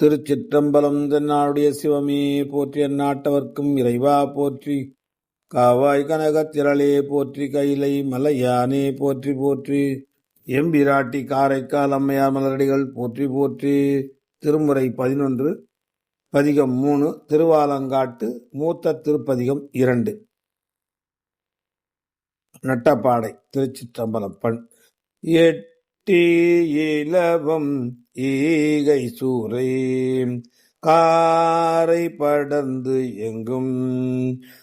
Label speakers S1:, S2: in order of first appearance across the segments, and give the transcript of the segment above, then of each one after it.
S1: திருச்சிற்றம்பலம் தென்னாடுடைய சிவமே போற்றி அந்நாட்டவர்க்கும் இறைவா போற்றி. காவாய் கனகத்திரளே போற்றி கைலை மலையானே போற்றி போற்றி. எம்பிராட்டி காரைக்கால் அம்மையார் மலரடிகள் போற்றி போற்றி. திருமுறை பதினொன்று பதிகம் மூணு திருவாலங்காட்டு மூத்த திருப்பதிகம் இரண்டு. நட்டப்பாடை திருச்சிற்றம்பலம் பண். ஏ தீயிலவம் ஈகை சூறை. காரை படர்ந்து எங்கும்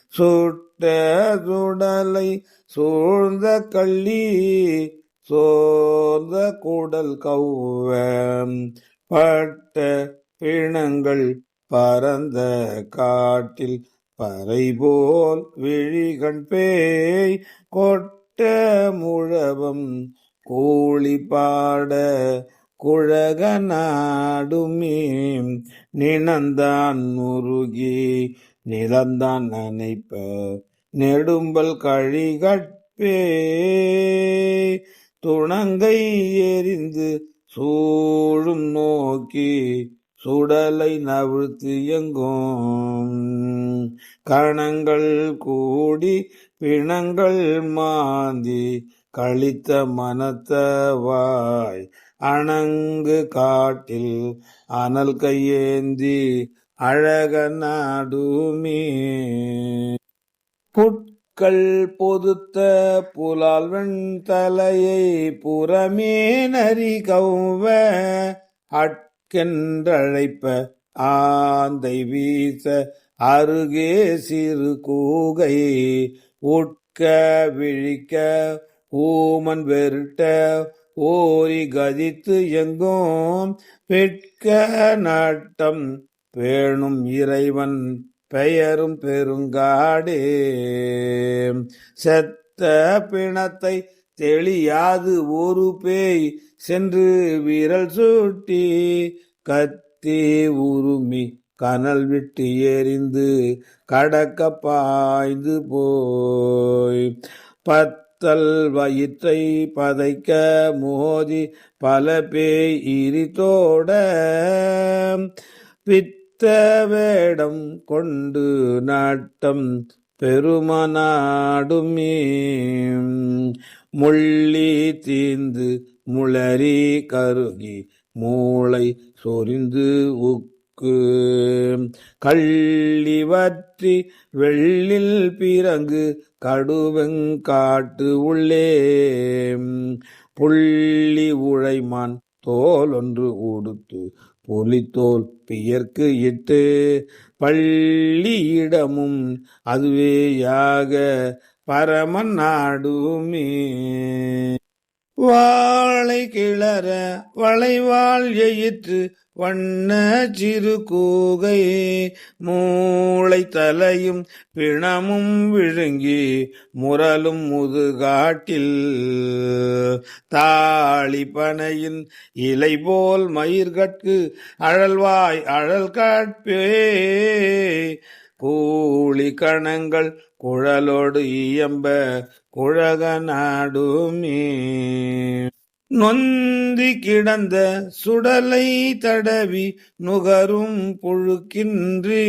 S1: சுட்ட சுடலை சூழ்ந்த கள்ளி சோர்ந்த கூடல் கௌவ பட்ட பிணங்கள் பரந்த காட்டில் பறை போல் விழிகண் பேய் கொட்ட முழவம் கூலி பாட குழக நாடுமே நினந்தான் முருகி நிலந்தான் நினைப்ப நெடும்பல் கழிகட்பே. துணங்கை எரிந்து சூழும் நோக்கி சுடலை நவிழ்த்து எங்கும் கணங்கள் கூடி பிணங்கள் மாந்தி கழித்த மனத்தவாய் அணங்கு காட்டில் அனல் கையேந்தி அழக நாடுமே. புட்கள் பொதுத்த புலால்வன் தலையை புறமே நரி கௌவ அட்கென்றழைப்ப ஆந்தை வீச அருகே சிறு கூகை உட்க விழிக்க ஊமன் வெருட்ட ஓரி கதித்து எங்கும் பெட்க நாட்டம் வேணும் இறைவன் பெயரும் பெருங்காடே. செத்த பிணத்தை தெளியாது ஒரு பேய் சென்று விரல் சூட்டி கத்தி உருமி கனல் விட்டு எரிந்து கடக்க பாய்ந்து போய். பத்தல் வயிற்றை பதைக்க மோதி பல பேய் இரித்தோட பித்த வேடம் கொண்டு நாட்டம் பெருமநாடுமே முள்ளி தீந்து முளறி கருகி மூளை சொரிந்து உக்கு. கள்ளி வற்றி வெள்ளில் பிறங்கு கடுவெங்காட்டு உள்ளே. புள்ளி உழைமான் தோல் ஒன்று உடுத்து புலித்தோல் பியர்க்கு இட்டு. பள்ளியிடமும் அதுவேயாக பரமன் நாடுமே. வாழை கிளற வளைவாள் எயிற்று வண்ண சிறு கூகை மூளை தலையும் பிணமும் விழுங்கி முரலும் முதுகாட்டில். தாளி பனையின் இலை போல் மயிர்கட்கு அழல்வாய் அழல் காட்பே கூலி கணங்கள் குழலோடு இயம்ப குழக நாடுமே நொந்தி கிடந்த சுடலை தடவி நுகரும் புழுக்கின்றி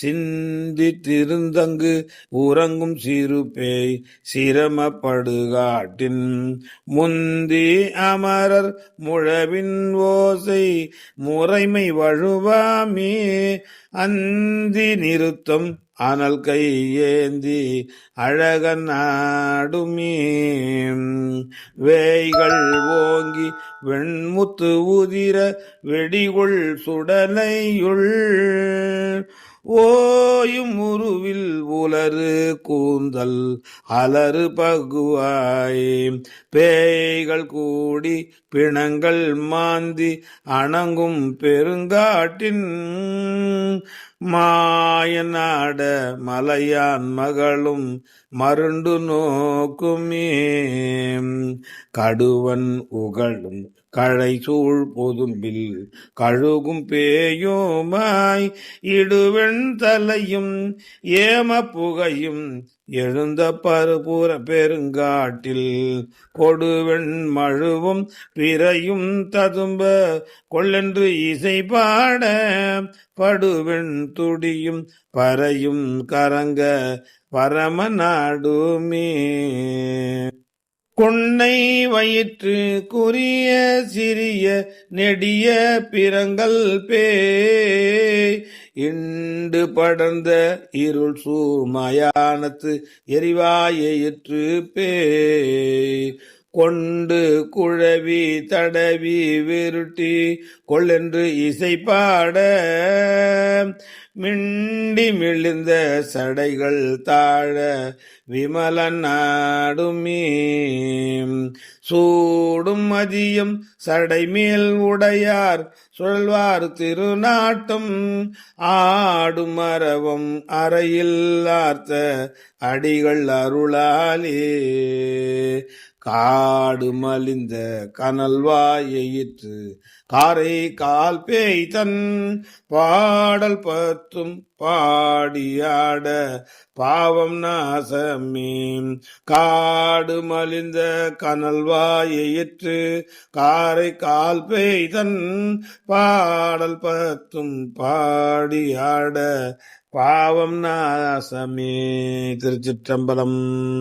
S1: சிந்தித்திருந்தங்கு உறங்கும் சிறுபேய் சிரமப்படுகாட்டின் முந்தி அமரர் முழவின் ஓசை முறைமை வழுவாமே அந்தி நிறுத்தம் ஆனால் கை ஏந்தி அழக நாடுமே வேய்கள் ஓங்கி வெண்முத்து உதிர வெடிகுள் சுடனையுள் ஓயும் உருவில் உலரு கூந்தல் அலறு பகுவாய். பேய்கள் கூடி பிணங்கள் மாந்தி அணங்கும் பெருங்காட்டின் மாயநாட மலையான் மகளும் மருண்டு நோக்குமே. கடுவன் உகழும் கழை சூழ் பொதும்பில் கழுகும் பேயுமாய் இடுவெண் தலையும் ஏம புகையும் எழுந்த பருபுற பெருங்காட்டில் கொடுவெண் மழுவும் பிறையும் ததும்ப கொள்ளென்று இசை பாட படுவெண் துடியும் பறையும் கரங்க பரம நாடுமே. கொன்னை வயிற்று குறிய சிறிய நெடிய பிறங்கள் பே. இண்டு படர்ந்த இருள் சூழ்மயானத்து எரிவாயிற்று பேய் கொண்டு குழவி தடவி விருட்டி கொள்ளென்று இசைப்பாட மிண்டி மிளிர்ந்த சடைகள் தாழ விமலன் நாடுமே சூடும் மதியம் சடைமேல் உடையார் சுழல்வார் திருநாட்டம். ஆடும் மரவம் அறையில் ஆர்த்த அடிகள் அருளாலே. காடு மலிந்த கனல் வாயிற்று காரை கால் பேய்தன் பாடல் பத்தும் பாடியாட பாவம் நாசமே. காடு மலிந்த கனல் வாயிற்று காரை கால் பேய்தன் பாடல் பத்தும் பாடியாட பாவம் நாசமே. திருச்சிற்றம்பலம்